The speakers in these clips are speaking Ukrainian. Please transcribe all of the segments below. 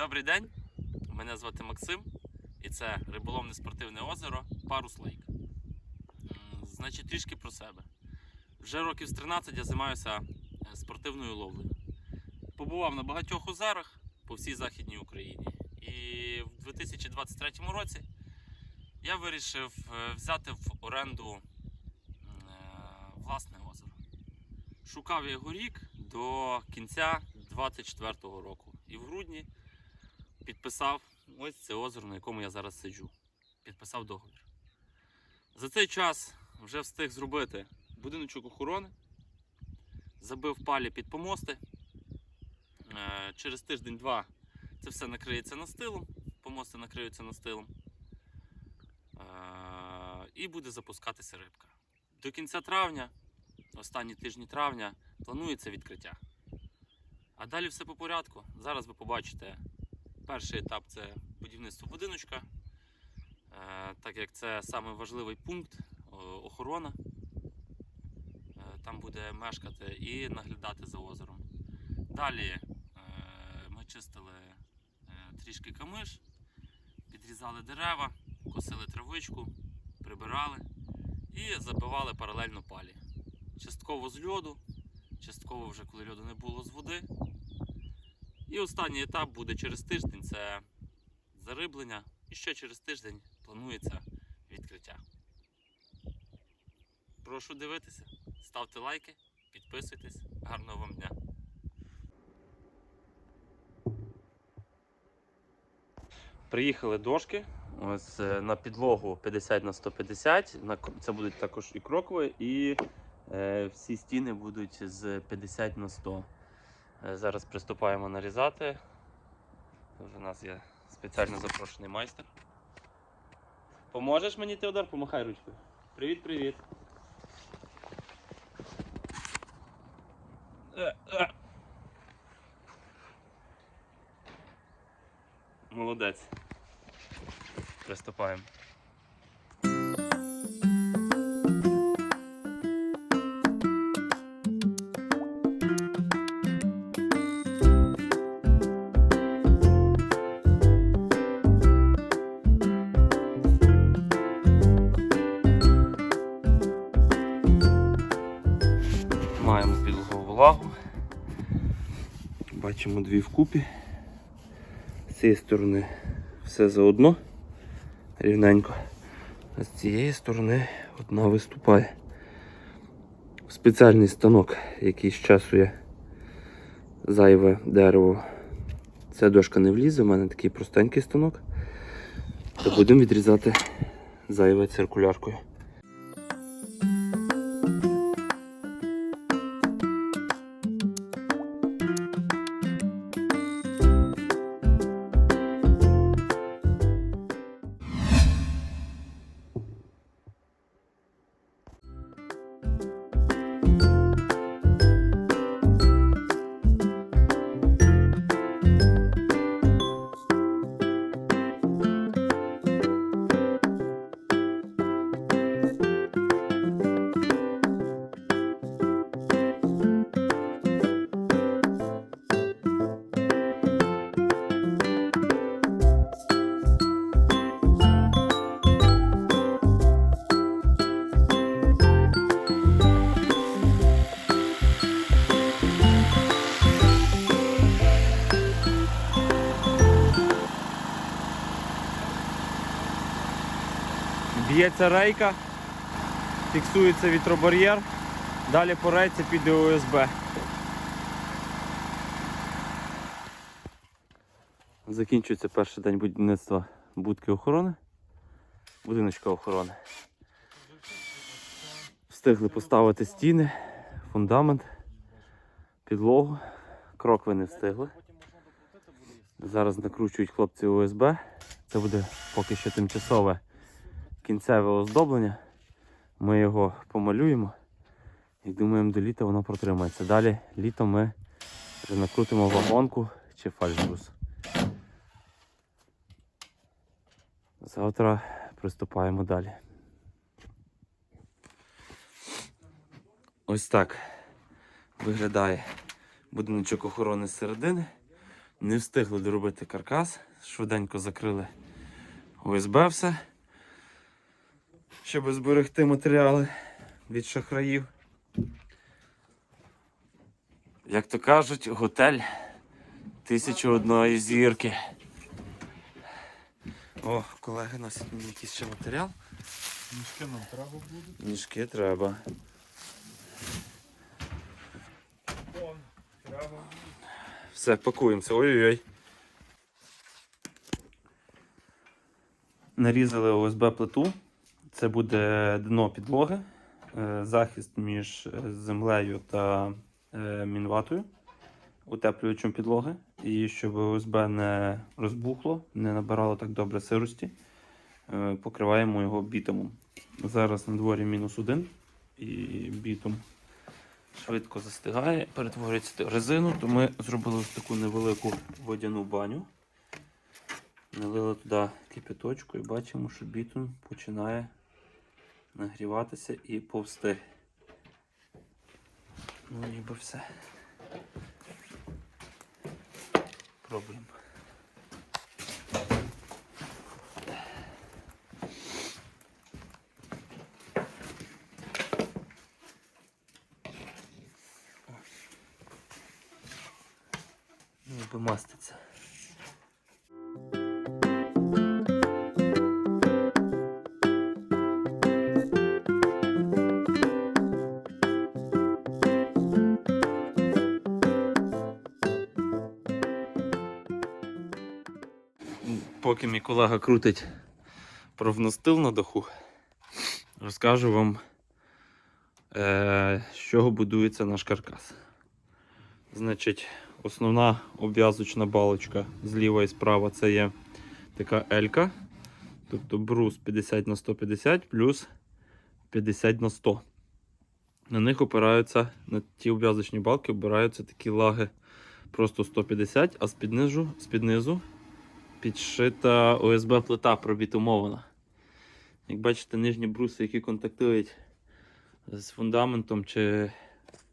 Добрий день, мене звати Максим, і це риболовне спортивне озеро Парус Лейк. Значить, трішки про себе. Вже років з 13 я займаюся е, спортивною ловлею. Побував на багатьох озерах по всій Західній Україні. І в 2023 році я вирішив е, взяти в оренду е, власне озеро. Шукав його рік до кінця 2024 року. І в грудні підписав ось це озеро, на якому я зараз сиджу. Підписав договір. За цей час вже встиг зробити будиночок охорони, забив палі під помости. Е, Через тиждень-два це все накриється настилом, помости накриються настилом. Е, І буде запускатися рибка. До кінця травня, останні тижні травня, планується відкриття. А далі все по порядку. Зараз ви побачите перший етап це будівництво будиночка, Е, так як це саме важливий пункт охорона. Е, Там буде мешкати і наглядати за озером. Далі е, ми чистили трішки камиш, підрізали дерева, косили травичку, прибирали і забивали паралельно палі. Частково з льоду, частково вже коли льоду не було з води. І останній етап буде через тиждень це зариблення. І ще через тиждень планується відкриття. Прошу дивитися, ставте лайки, підписуйтесь. Гарного вам дня! Приїхали дошки. Ось е, на підлогу 50 на 150. Це будуть також і крокові, і е, всі стіни будуть з 50 на 100. Е, Зараз приступаємо нарізати. У нас є спеціально запрошений майстер. Поможеш мені, Теодор? Помахай ручкою. Привіт, привіт. Е, е. Молодець. Приступаємо. Бачимо дві вкупі. З цієї сторони все заодно рівненько. А з цієї сторони одна виступає. Спеціальний станок, який щасує зайве дерево. Ця дошка не влізе, у мене такий простенький станок. То будемо відрізати зайве циркуляркою. Б'ється рейка, фіксується вітробар'єр, далі по рейці піде ОСБ. Закінчується перший день будівництва будки охорони, будиночка охорони. Встигли поставити стіни, фундамент, підлогу, крокви не встигли. Зараз накручують хлопці ОСБ. Це буде поки що тимчасове кінцеве оздоблення. Ми його помалюємо і думаємо, до літа воно протримається. Далі літом ми вже накрутимо вагонку чи фальшбрус. Завтра приступаємо далі. Ось так виглядає будиночок охорони середини. Не встигли доробити каркас, швиденько закрили ОСБ все, щоб зберегти матеріали від шахраїв. Як то кажуть, готель тисячі одної зірки. О, колеги носять мені якийсь ще матеріал. Мішки нам треба треба. Вон, треба. Все, пакуємося. Ой-ой-ой. Нарізали ОСБ плиту. Це буде дно підлоги, е, захист між е, землею та е, мінватою, утеплювачем підлоги. І щоб ОСБ не розбухло, не набирало так добре сирості, покриваємо його бітумом. Зараз на дворі мінус один і бітум швидко застигає, перетворюється в резину, то ми зробили ось таку невелику водяну баню. Налили туди кипяточку і бачимо, що бітум починає нагріватися і повсти. Ну ніби все. Пробуємо. Ніби маститься. Поки мій колега крутить провностил на даху, розкажу вам, е, з чого будується наш каркас. Значить, основна обв'язочна балочка зліва і справа це є така Елька. Тобто брус 50 на 150 плюс 50 на 100. На них опираються, на ті обв'язочні балки опираються такі лаги просто 150, а з-під низу, з-під низу підшита ОСБ плита пробітумована. Як бачите, нижні бруси, які контактують з фундаментом чи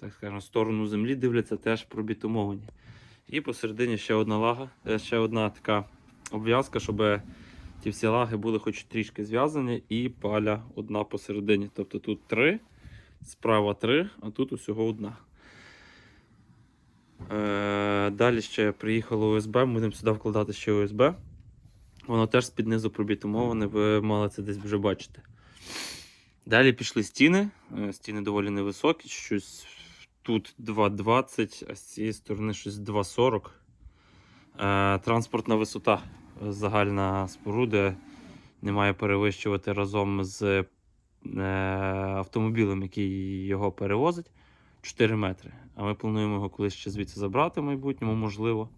так скажемо, сторону землі дивляться, теж пробітумовані. І посередині ще одна лага, е, ще одна така обв'язка, щоб ті всі лаги були хоч трішки зв'язані, і паля одна посередині. Тобто тут три, справа три, а тут усього одна. Е, далі ще приїхало ОСБ, ми будемо сюди вкладати ще ОСБ. Воно теж з-під низу пробітумоване, ви мали це десь вже бачити. Далі пішли стіни. Е, Стіни доволі невисокі, щось тут 2,20, а з цієї сторони щось 2,40. Е, Транспортна висота загальна споруда не має перевищувати разом з автомобілем, який його перевозить, 4 метри. А ми плануємо його колись ще звідси забрати в майбутньому, можливо.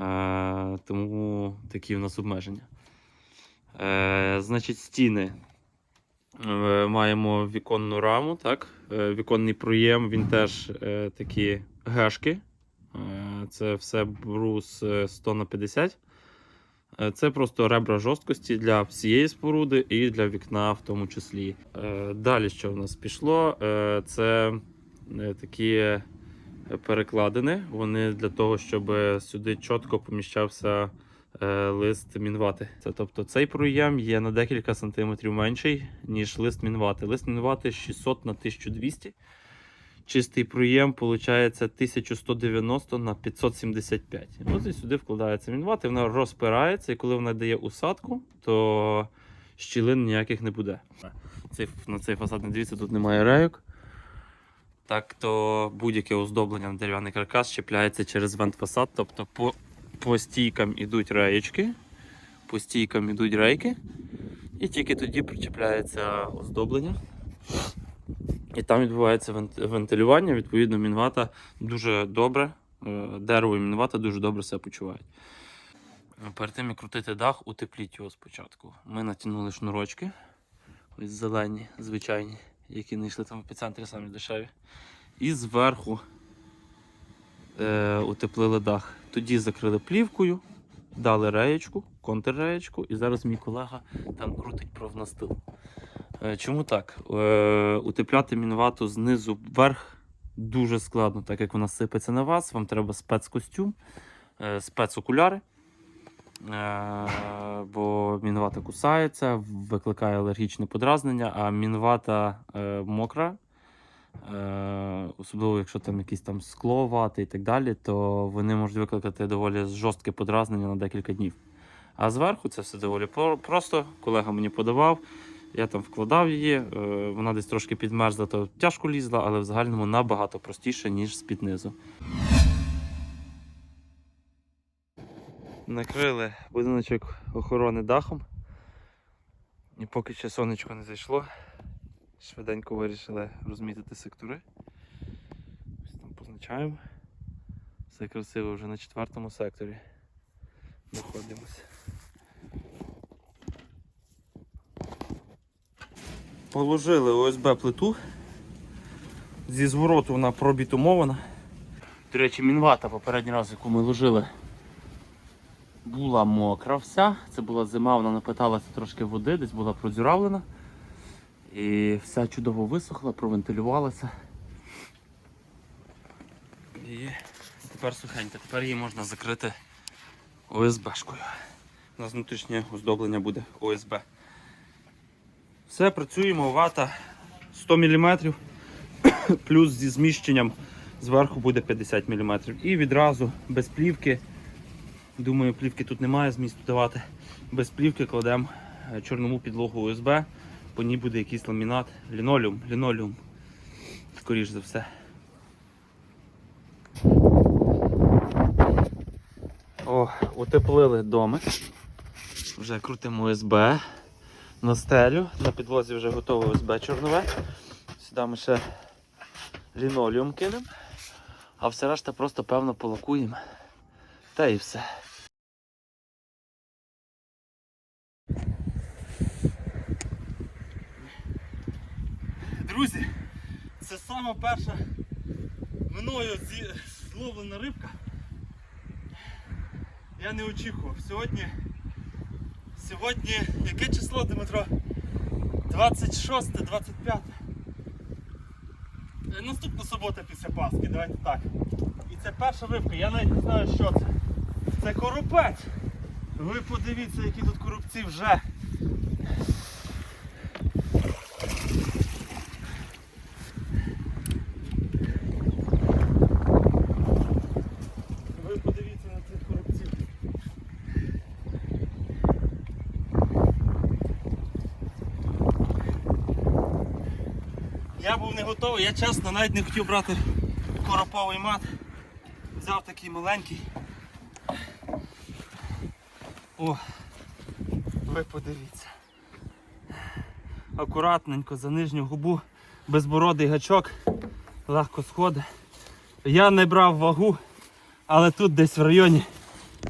Е, тому такі в нас обмеження. Е, значить, стіни. Е, Маємо віконну раму, так? Е, Віконний проєм, він теж е, такі гешки. Е, Це все брус е, 100 на 50. Е, Це просто ребра жорсткості для всієї споруди і для вікна в тому числі. Е, Далі, що в нас пішло, Е, це е, такі перекладини. Вони для того, щоб сюди чітко поміщався е, лист мінвати. Це тобто цей проєм є на декілька сантиметрів менший, ніж лист мінвати. Лист мінвати 600 на 1200. Чистий проєм виходить 1190 на 575. От і сюди вкладається мінвати, вона розпирається, і коли вона дає усадку, то щілин ніяких не буде. Цей, на цей фасад не дивіться, тут немає рейок. Так то будь-яке оздоблення на дерев'яний каркас чіпляється через вент-фасад, тобто по, по стійкам ідуть реєчки, по стійкам ідуть рейки, і тільки тоді причіпляється оздоблення. І там відбувається вентилювання, відповідно, мінвата дуже добре, е, дерево і мінвата дуже добре себе почувають. Перед тим як крутити дах, утепліть його спочатку. Ми натягнули шнурочки, ось зелені, звичайні, які не йшли там в епіцентрі самі дешеві. І зверху е, утеплили дах. Тоді закрили плівкою, дали реєчку, контрреєчку, і зараз мій колега там крутить провнастил. Е, Чому так? Е, Утепляти мінвату знизу вверх дуже складно, так як вона сипеться на вас. Вам треба спецкостюм, е, спецокуляри. Е, бо мінвата кусається, викликає алергічне подразнення, а мінвата е, мокра, е, особливо якщо там якісь там скло, вати і так далі, то вони можуть викликати доволі жорстке подразнення на декілька днів. А зверху це все доволі просто. Колега мені подавав, я там вкладав її, вона десь трошки підмерзла, то тяжко лізла, але в загальному набагато простіше, ніж з-під низу. Накрили будиночок охорони дахом. І поки ще сонечко не зайшло, швиденько вирішили розмітити сектори. Ось там позначаємо. Все красиво вже на четвертому секторі. Знаходимося. Положили ОСБ плиту. Зі звороту вона пробітумована. До речі, мінвата попередній раз, яку ми ложили, була мокра вся. Це була зима, вона напиталася трошки води, десь була продзюравлена. І вся чудово висохла, провентилювалася. І тепер сухенька, тепер її можна закрити ОСБшкою. У нас внутрішнє оздоблення буде ОСБ. Все, працюємо, вата 100 мм, плюс зі зміщенням зверху буде 50 мм. І відразу без плівки. Думаю, плівки тут немає змісту давати. Без плівки кладемо е, чорному підлогу ОСБ, по ній буде якийсь ламінат, лінолеум, лінолеум, скоріш за все. О, утеплили домик. Вже крутимо ОСБ на стелю. На підлозі вже готове ОСБ чорнове. Сюди ми ще лінолеум кинемо, а все решта просто певно полакуємо. Та і все. Друзі, це сама перша мною зловлена рибка. Я не очікував. Сьогодні. Сьогодні яке число, Дмитро? 26, 25. Е, Наступна субота після Пасхи, давайте так. І це перша рибка, я навіть не знаю, що це. Це коропець. Ви подивіться, які тут коробці вже. Ви подивіться на цих коробців. Я був не готовий, я чесно навіть не хотів брати короповий мат. Взяв такий маленький. О, ви подивіться. Акуратненько за нижню губу, безбородий гачок, легко сходить. Я не брав вагу, але тут десь в районі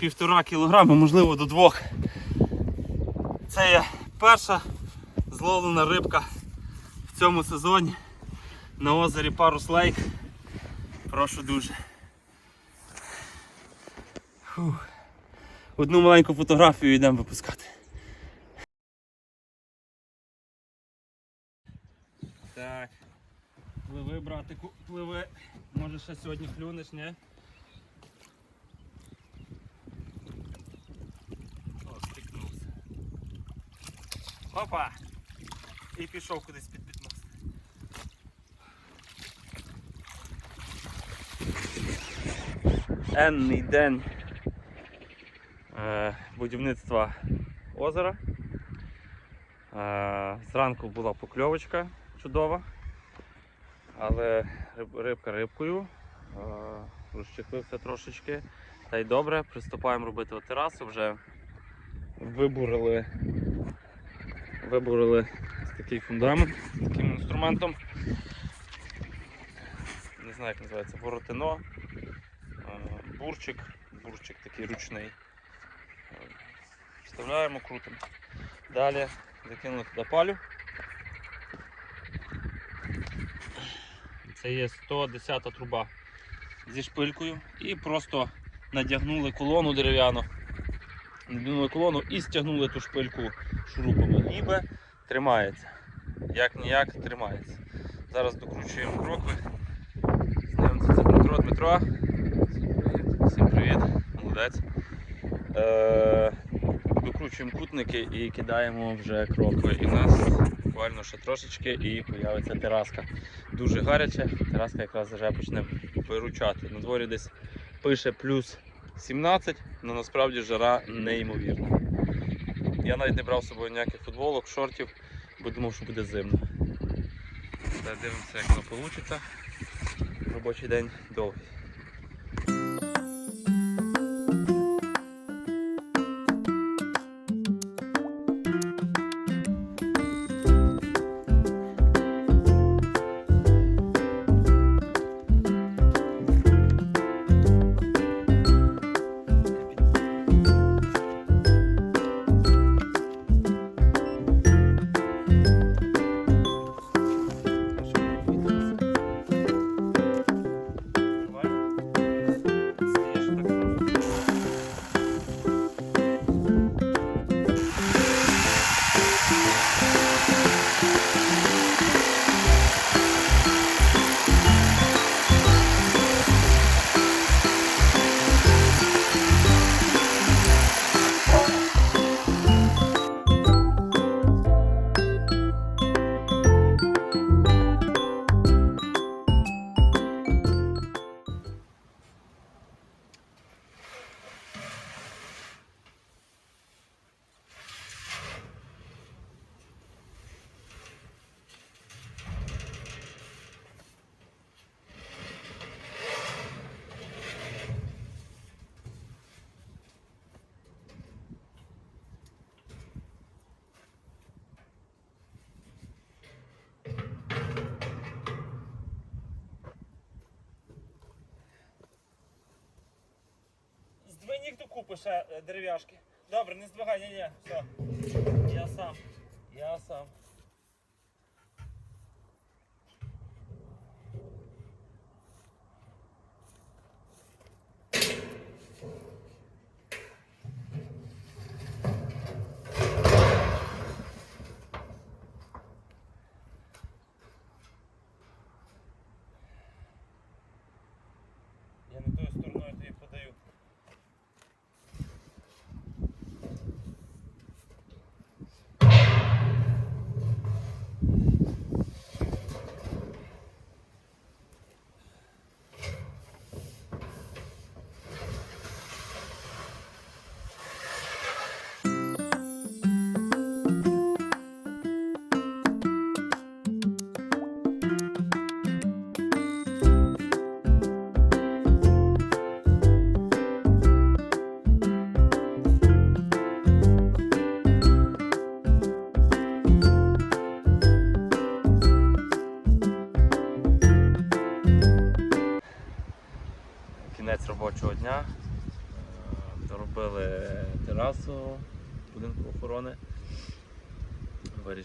півтора кілограма, можливо до двох. Це є перша зловлена рибка в цьому сезоні на озері Парус Лейк. Прошу дуже. Фух. Одну маленьку фотографію йдемо випускати. Так. Пливи, братику, пливи. Може ще сьогодні клюнеш, не? О, стикнувся. Опа! І пішов кудись під підмост. Енний день е, будівництва озера. Е, зранку була покльовочка чудова, але рибка рибкою. Е, розчехлився трошечки. Та й добре, приступаємо робити терасу. Вже вибурили, вибурили такий фундамент з таким інструментом. Не знаю, як називається, воротино, бурчик, бурчик такий ручний. Вставляємо, крутимо. Далі закинули туди палю. Це є 110 труба зі шпилькою і просто надягнули колону дерев'яну. Надягнули колону і стягнули ту шпильку шурупами. Ніби тримається. Як ніяк тримається. Зараз докручуємо крокви. Знайомиться це Дмитро. Дмитро. Молодець. Е, докручуємо кутники і кидаємо вже крокви. І в нас буквально ще трошечки і появиться тераска. Дуже гаряче, тераска якраз вже почне виручати. На дворі десь пише плюс 17, але насправді жара неймовірна. Я навіть не брав з собою ніяких футболок, шортів, бо думав, що буде зимно. Дивимося, як воно вийде. Робочий день довгий. Здвинь ще е, дерев'яшки. Добре, не здвигай, ні, ні, все. Я сам. Я сам.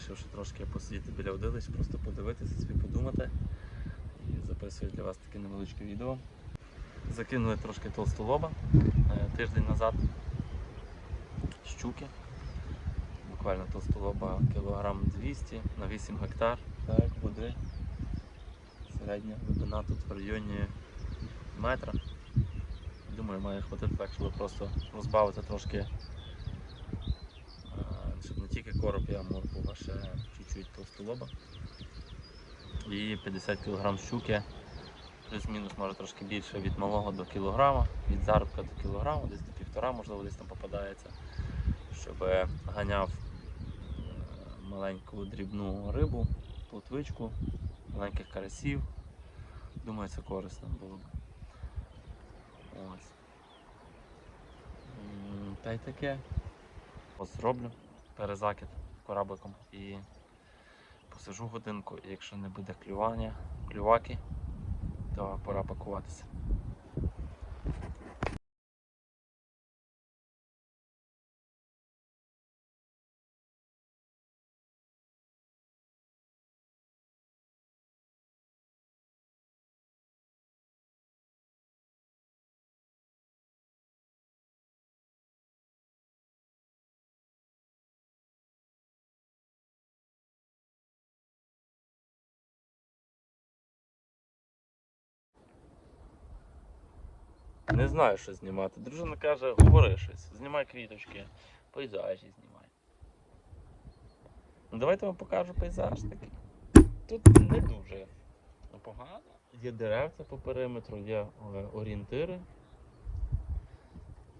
Вирішив, що трошки посидіти біля водилища, просто подивитися, собі подумати. І записую для вас таке невеличке відео. Закинули трошки толстолоба е, тиждень назад. Щуки. Буквально толстолоба кілограм 200 на 8 гектар. Так, води. Середня глибина тут в районі метра. Думаю, має хватити так, щоб просто розбавити трошки, тільки короб і амурку, а ще чуть-чуть товстолоба. І 50 кг щуки, плюс-мінус може трошки більше від малого до кілограма, від зарубка до кілограму, десь до півтора, можливо, десь там попадається, щоб ганяв е, маленьку дрібну рибу, плотвичку, маленьких карасів. Думаю, це корисно було б. Ось. Та й таке. Ось зроблю перезакид корабликом і посижу годинку, і якщо не буде клювання, клюваки, то пора пакуватися. Не знаю, що знімати. Дружина каже, говори щось, знімай квіточки, пейзажі знімай. Ну, давайте вам покажу пейзаж такий. Тут не дуже погано. Є деревця по периметру, є е, орієнтири.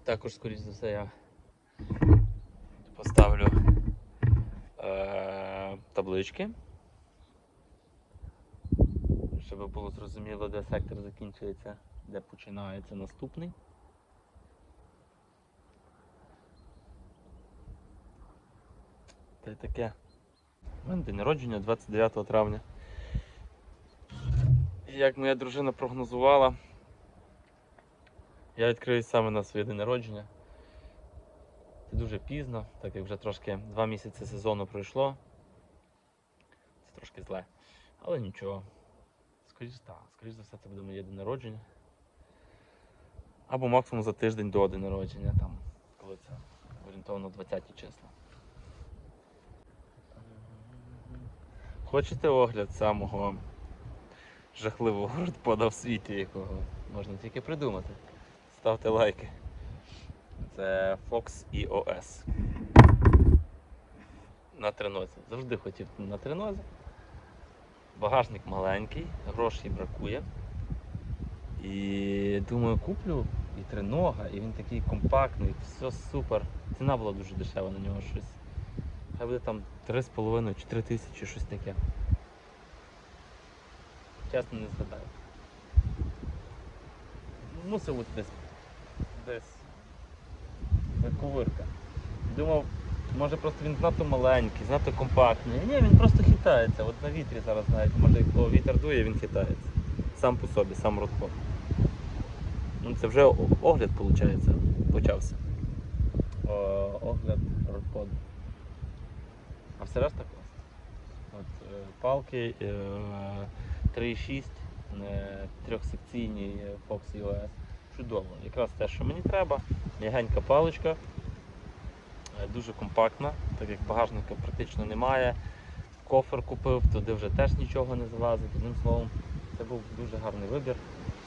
Також, скоріш за все, я поставлю е- таблички. Щоб було зрозуміло, де сектор закінчується, де починається наступний. Й таке. У мене день народження 29 травня. Як моя дружина прогнозувала, я відкриюсь саме на своє день народження. Це дуже пізно, так як вже трошки два місяці сезону пройшло. Це трошки зле. Але нічого. Скоріше так, скоріш за все, це буде моє день народження. Або максимум за тиждень до день народження, там, коли це орієнтовно 20 числа. Хочете огляд самого жахливого родпода в світі, якого можна тільки придумати? Ставте лайки. Це Fox EOS. На тренозі. Завжди хотів на тренозі. Багажник маленький, грошей бракує. І думаю, куплю і тринога, і він такий компактний, все супер. Ціна була дуже дешева на нього щось. Хай буде там 3,5 чи 3 тисячі, щось таке. Чесно не згадаю. Мусив бути десь десь заковирка. Думав, може просто він занадто маленький, занадто компактний. Ні, він просто хитається. От на вітрі зараз навіть, може коли вітер дує, він хитається. Сам по собі, сам родпод. Ну це вже огляд, виходить, почався. О, огляд родподу. А все решта класно. От, е, палки е, 3,6, е, трьохсекційні Fox EOS. Чудово. Якраз те, що мені треба. М'ягенька паличка. Е, Дуже компактна, так як багажника практично немає. Кофер купив, туди вже теж нічого не залазить. Одним словом, це був дуже гарний вибір.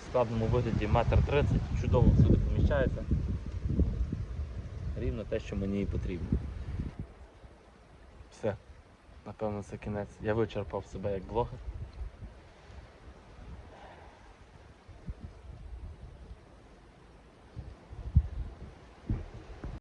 Складному вигляді 1,30 м, чудово всюди поміщається. Рівно те, що мені і потрібно. Все. Напевно, це кінець. Я вичерпав себе як блогер.